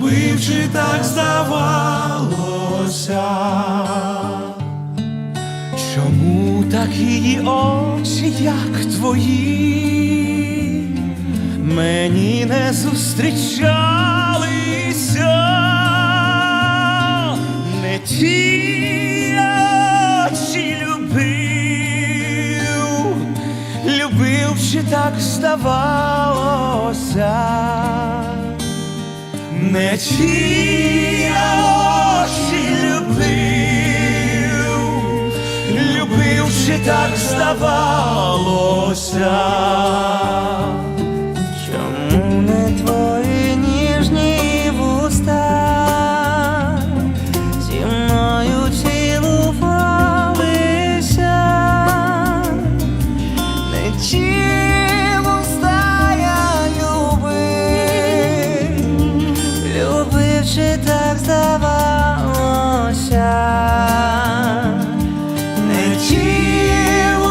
Любив так здавалося. Чому так її очі, як твої, мені не зустрічалися, не ті любив, любив, чи так здавалося, не ті очі любив, любив, чи так здавалося. Чи так здавалося, не ті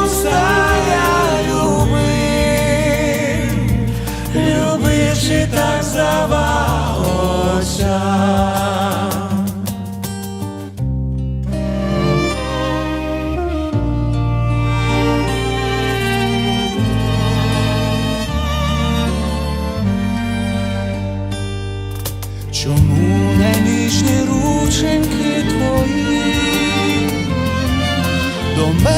уста я любив. Любив, чи так здавалося. Рученьки твої. До мене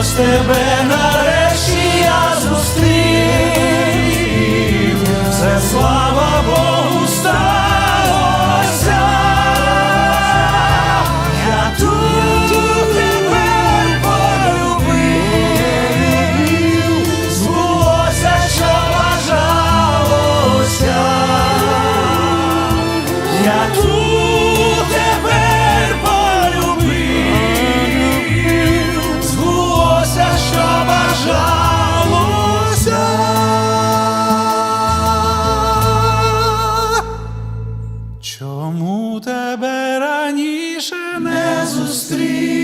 ось тебе нарешті я зустрів, раніше не зустріну.